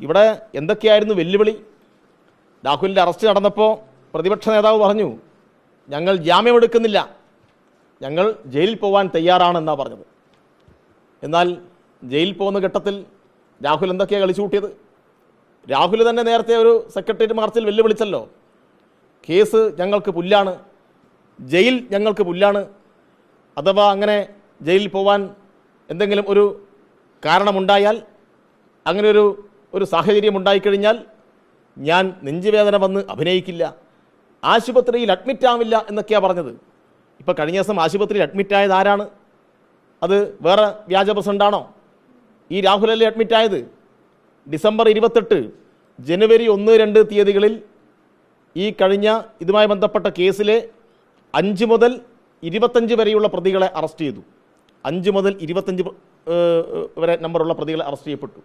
ഇവിടെ എന്തൊക്കെയായിരുന്നു വെല്ലുവിളി? രാഹുലിന്റെ അറസ്റ്റ് നടന്നപ്പോൾ പ്രതിപക്ഷ നേതാവ് പറഞ്ഞു ഞങ്ങൾ ജാമ്യമെടുക്കുന്നില്ല ഞങ്ങൾ ജയിലിൽ പോകാൻ തയ്യാറാണെന്നാണ് പറഞ്ഞത്. എന്നാൽ ജയിലിൽ പോകുന്ന ഘട്ടത്തിൽ രാഹുൽ എന്തൊക്കെയാണ് കളിച്ചു കൂട്ടിയത്? രാഹുൽ തന്നെ നേരത്തെ ഒരു സെക്രട്ടേറിയറ്റ് മാർച്ചിൽ വെല്ലുവിളിച്ചല്ലോ കേസ് ഞങ്ങൾക്ക് പുല്ലാണ് ജയിൽ ഞങ്ങൾക്ക് പുല്ലാണ് അഥവാ അങ്ങനെ ജയിലിൽ പോവാൻ എന്തെങ്കിലും ഒരു കാരണമുണ്ടായാൽ അങ്ങനെ ഒരു ഒരു സാഹചര്യം ഉണ്ടായിക്കഴിഞ്ഞാൽ ഞാൻ നെഞ്ചുവേദന വന്ന് അഭിനയിക്കില്ല. ആശുപത്രിയിൽ അഡ്മിറ്റ് ആവില്ല എന്നൊക്കെയാണ് പറഞ്ഞത്. ഇപ്പോൾ കഴിഞ്ഞ ദിവസം ആശുപത്രിയിൽ അഡ്മിറ്റ് ആയത് ആരാണ്? അത് വേറെ വ്യാജ പ്രസിഡന്റാണോ ഈ രാഹുലല്ലേ അഡ്മിറ്റ് ആയത്? ഡിസംബർ ഇരുപത്തെട്ട് ജനുവരി ഒന്ന് രണ്ട് തീയതികളിൽ ഈ കഴിഞ്ഞ ഇതുമായി ബന്ധപ്പെട്ട കേസിലെ അഞ്ച് മുതൽ ഇരുപത്തഞ്ച് വരെയുള്ള പ്രതികളെ അറസ്റ്റ് ചെയ്തു. അഞ്ച് മുതൽ ഇരുപത്തഞ്ച് വരെ നമ്പറുള്ള പ്രതികളെ അറസ്റ്റ് ചെയ്യപ്പെട്ടു.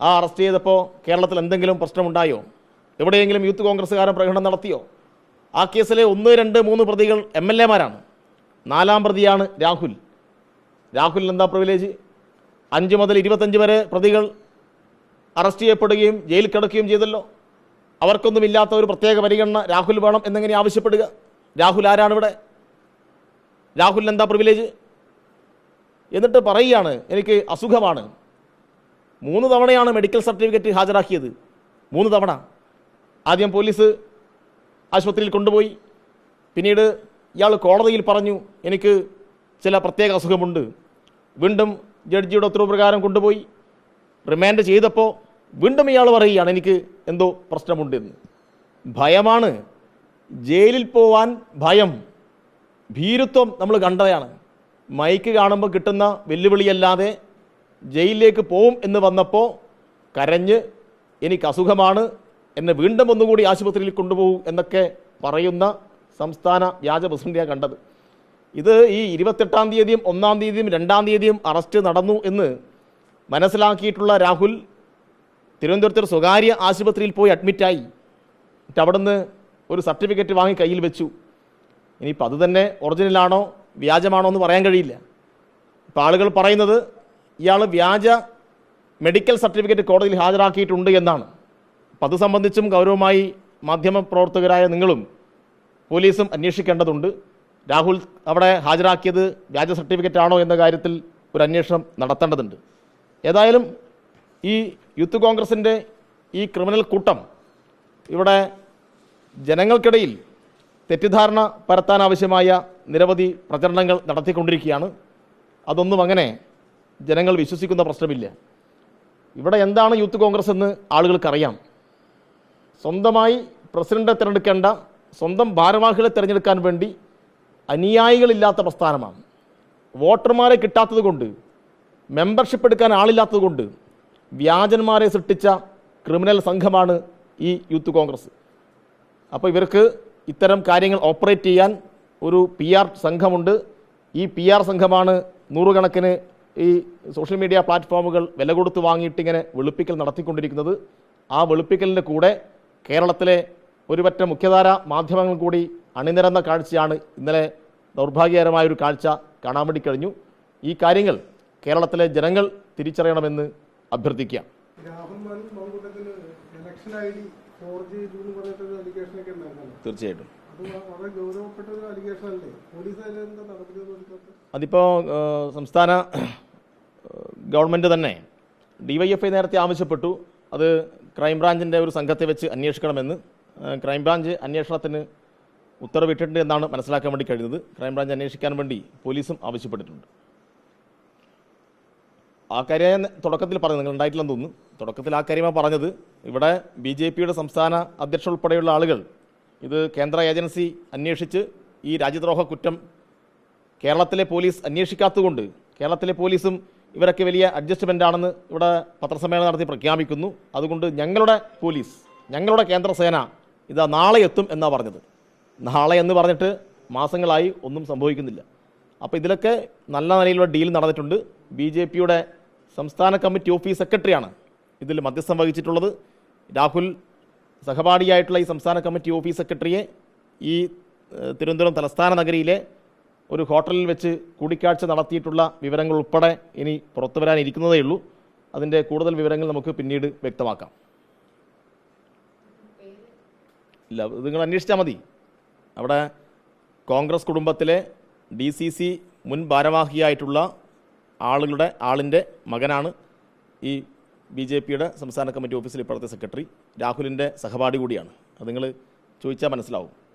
ആ അറസ്റ്റ് ചെയ്തപ്പോൾ കേരളത്തിൽ എന്തെങ്കിലും പ്രശ്നമുണ്ടായോ? എവിടെയെങ്കിലും യൂത്ത് കോൺഗ്രസ്സുകാരൻ പ്രകടനം നടത്തിയോ? ആ കേസിലെ ഒന്ന് രണ്ട് മൂന്ന് പ്രതികൾ എം എൽ എമാരാണ്. നാലാം പ്രതിയാണ് രാഹുൽ. രാഹുലിന് എന്താ പ്രിവിലേജ് അഞ്ച് മുതൽ ഇരുപത്തഞ്ച് വരെ പ്രതികൾ അറസ്റ്റ് ചെയ്യപ്പെടുകയും ജയിലിൽ കിടക്കുകയും ചെയ്തല്ലോ. അവർക്കൊന്നുമില്ലാത്ത ഒരു പ്രത്യേക പരിഗണന രാഹുൽ വേണം എന്നെങ്ങനെ ആവശ്യപ്പെടുക. രാഹുൽ ആരാണ് ഇവിടെ? രാഹുലിന് എന്താ പ്രിവിലേജ് എന്നിട്ട് പറയുകയാണ് എനിക്ക് അസുഖമാണ്. മൂന്ന് തവണയാണ് മെഡിക്കൽ സർട്ടിഫിക്കറ്റ് ഹാജരാക്കിയത്. മൂന്ന് തവണ. ആദ്യം പോലീസ് ആശുപത്രിയിൽ കൊണ്ടുപോയി. പിന്നീട് ഇയാൾ കോടതിയിൽ പറഞ്ഞു എനിക്ക് ചില പ്രത്യേക അസുഖമുണ്ട്. വീണ്ടും ജഡ്ജിയുടെ ഉത്തരവ് പ്രകാരം കൊണ്ടുപോയി. റിമാൻഡ് ചെയ്തപ്പോൾ വീണ്ടും ഇയാൾ പറയുകയാണ് എനിക്ക് എന്തോ പ്രശ്നമുണ്ടെന്ന്. ഭയമാണ്. ജയിലിൽ പോവാൻ ഭയം. ഭീരുത്വം നമ്മൾ കണ്ടതാണ്. മൈക്ക് കാണുമ്പോൾ കിട്ടുന്ന വെല്ലുവിളിയല്ലാതെ ജയിലിലേക്ക് പോവും എന്ന് വന്നപ്പോൾ കരഞ്ഞ് എനിക്ക് അസുഖമാണ് എന്നെ വീണ്ടും ഒന്നുകൂടി ആശുപത്രിയിൽ കൊണ്ടുപോകും എന്നൊക്കെ പറയുന്ന സംസ്ഥാന വ്യാജ പ്രസിഡന്റിയാണ് കണ്ടത്. ഇത് ഈ ഇരുപത്തെട്ടാം തീയതിയും ഒന്നാം തീയതിയും രണ്ടാം തീയതിയും അറസ്റ്റ് നടന്നു എന്ന് മനസ്സിലാക്കിയിട്ടുള്ള രാഹുൽ തിരുവനന്തപുരത്ത് സ്വകാര്യ ആശുപത്രിയിൽ പോയി അഡ്മിറ്റായി. എന്നിട്ട് അവിടുന്ന് ഒരു സർട്ടിഫിക്കറ്റ് വാങ്ങി കയ്യിൽ വെച്ചു. ഇനിയിപ്പോൾ അത് തന്നെ ഒറിജിനലാണോ വ്യാജമാണോ എന്ന് പറയാൻ കഴിയില്ല. ഇപ്പോൾ ആളുകൾ പറയുന്നത് ഇയാൾ വ്യാജ മെഡിക്കൽ സർട്ടിഫിക്കറ്റ് കോടതിയിൽ ഹാജരാക്കിയിട്ടുണ്ട് എന്നാണ്. അപ്പം അത് സംബന്ധിച്ചും ഗൗരവമായി മാധ്യമപ്രവർത്തകരായ നിങ്ങളും പോലീസും അന്വേഷിക്കേണ്ടതുണ്ട്. രാഹുൽ അവിടെ ഹാജരാക്കിയത് വ്യാജ സർട്ടിഫിക്കറ്റ് ആണോ എന്ന കാര്യത്തിൽ ഒരു അന്വേഷണം നടത്തേണ്ടതുണ്ട്. ഏതായാലും ഈ യൂത്ത് കോൺഗ്രസിന്റെ ഈ ക്രിമിനൽ കൂട്ടം ഇവിടെ ജനങ്ങൾക്കിടയിൽ തെറ്റിദ്ധാരണ പരത്താനാവശ്യമായ നിരവധി പ്രചരണങ്ങൾ നടത്തിക്കൊണ്ടിരിക്കുകയാണ്. അതൊന്നും അങ്ങനെ ജനങ്ങൾ വിശ്വസിക്കുന്ന പ്രശ്നമില്ല. ഇവിടെ എന്താണ് യൂത്ത് കോൺഗ്രസ് എന്ന് ആളുകൾക്കറിയാം. സ്വന്തമായി പ്രസിഡന്റെ തിരഞ്ഞെടുക്കേണ്ട സ്വന്തം ഭാരവാഹികളെ തിരഞ്ഞെടുക്കാൻ വേണ്ടി അനുയായികളില്ലാത്ത പ്രസ്ഥാനമാണ്. വോട്ടർമാരെ കിട്ടാത്തത് കൊണ്ട് മെമ്പർഷിപ്പ് എടുക്കാൻ ആളില്ലാത്തത് കൊണ്ട് വ്യാജന്മാരെ സൃഷ്ടിച്ച ക്രിമിനൽ സംഘമാണ് ഈ യൂത്ത് കോൺഗ്രസ്. അപ്പോൾ ഇവർക്ക് ഇത്തരം കാര്യങ്ങൾ ഓപ്പറേറ്റ് ചെയ്യാൻ ഒരു പി ആർ സംഘമുണ്ട്. ഈ പി ആർ സംഘമാണ് നൂറുകണക്കിന് ഈ സോഷ്യൽ മീഡിയ പ്ലാറ്റ്ഫോമുകൾ വില കൊടുത്ത് വാങ്ങിയിട്ട് ഇങ്ങനെ വെളുപ്പിക്കൽ നടത്തിക്കൊണ്ടിരിക്കുന്നത്. ആ വെളുപ്പിക്കലിന്റെ കൂടെ കേരളത്തിലെ ഒരുപറ്റ മുഖ്യധാര മാധ്യമങ്ങൾ കൂടി അണിനിരന്ന കാഴ്ചയാണ് ഇന്നലെ ദൗർഭാഗ്യകരമായൊരു കാഴ്ച കാണാൻ വേണ്ടി കഴിഞ്ഞു. ഈ കാര്യങ്ങൾ കേരളത്തിലെ ജനങ്ങൾ തിരിച്ചറിയണമെന്ന് അഭ്യർത്ഥിക്കുക. തീർച്ചയായിട്ടും. അതിപ്പോ അതിപ്പോൾ സംസ്ഥാന ഗവൺമെന്റ് തന്നെ ഡിവൈഎഫ്ഐ നേരത്തെ ആവശ്യപ്പെട്ടു. അത് ക്രൈംബ്രാഞ്ചിന്റെ ഒരു സംഘത്തെ വെച്ച് അന്വേഷിക്കണമെന്ന്. ക്രൈംബ്രാഞ്ച് അന്വേഷണത്തിന് ഉത്തരവിട്ടിട്ടുണ്ട് എന്നാണ് മനസ്സിലാക്കാൻ വേണ്ടി കഴിയുന്നത് ക്രൈംബ്രാഞ്ച് അന്വേഷിക്കാൻ വേണ്ടി പോലീസും ആവശ്യപ്പെട്ടിട്ടുണ്ട്. ആ കാര്യം തുടക്കത്തിൽ പറഞ്ഞു. നിങ്ങൾ ഉണ്ടായിട്ടില്ലെന്ന് തോന്നുന്നു. തുടക്കത്തിൽ ആ കാര്യമാണ് പറഞ്ഞത്. ഇവിടെ ബി ജെ പിയുടെ സംസ്ഥാന അധ്യക്ഷ ഉൾപ്പെടെയുള്ള ആളുകൾ ഇത് കേന്ദ്ര ഏജൻസി അന്വേഷിച്ച് ഈ രാജ്യദ്രോഹ കുറ്റം കേരളത്തിലെ പോലീസ് അന്വേഷിക്കാത്തതുകൊണ്ട് കേരളത്തിലെ പോലീസും ഇവരൊക്കെ വലിയ അഡ്ജസ്റ്റ്മെന്റ് ആണെന്ന് ഇവിടെ പത്രസമ്മേളനം നടത്തി പ്രഖ്യാപിക്കുന്നു. അതുകൊണ്ട് ഞങ്ങളുടെ പോലീസ് ഞങ്ങളുടെ കേന്ദ്രസേന ഇതാ നാളെ എത്തും എന്നാണ് പറഞ്ഞത്. നാളെ എന്ന് പറഞ്ഞിട്ട് മാസങ്ങളായി ഒന്നും സംഭവിക്കുന്നില്ല. അപ്പോൾ ഇതിലൊക്കെ നല്ല നിലയിലുള്ള ഡീൽ നടന്നിട്ടുണ്ട്. ബി ജെ പിയുടെ സംസ്ഥാന കമ്മിറ്റി ഓഫീസ് സെക്രട്ടറിയാണ് ഇതിൽ മധ്യസ്ഥം വഹിച്ചിട്ടുള്ളത്. രാഹുൽ സഹപാഠിയായിട്ടുള്ള ഈ സംസ്ഥാന കമ്മിറ്റി ഓഫീസ് സെക്രട്ടറിയെ ഈ തിരുവനന്തപുരം തലസ്ഥാന നഗരിയിലെ ഒരു ഹോട്ടലിൽ വെച്ച് കൂടിക്കാഴ്ച നടത്തിയിട്ടുള്ള വിവരങ്ങൾ ഉൾപ്പെടെ ഇനി പുറത്തു വരാനിരിക്കുന്നതേ ഉള്ളൂ അതിന്റെ കൂടുതൽ വിവരങ്ങൾ നമുക്ക് പിന്നീട് വ്യക്തമാക്കാം. ഇല്ല നിങ്ങൾ അന്വേഷിച്ചാൽ മതി. അവിടെ കോൺഗ്രസ് കുടുംബത്തിലെ ഡി സി സി മുൻ ഭാരവാഹിയായിട്ടുള്ള ആളുകളുടെ ആളിന്റെ മകനാണ് ഈ ബി ജെ പിയുടെ സംസ്ഥാന കമ്മിറ്റി ഓഫീസിൽ ഇപ്പോഴത്തെ സെക്രട്ടറി. രാഹുലിന്റെ സഹപാഠി കൂടിയാണ്. അത് നിങ്ങൾ ചോദിച്ചാൽ മനസ്സിലാവും.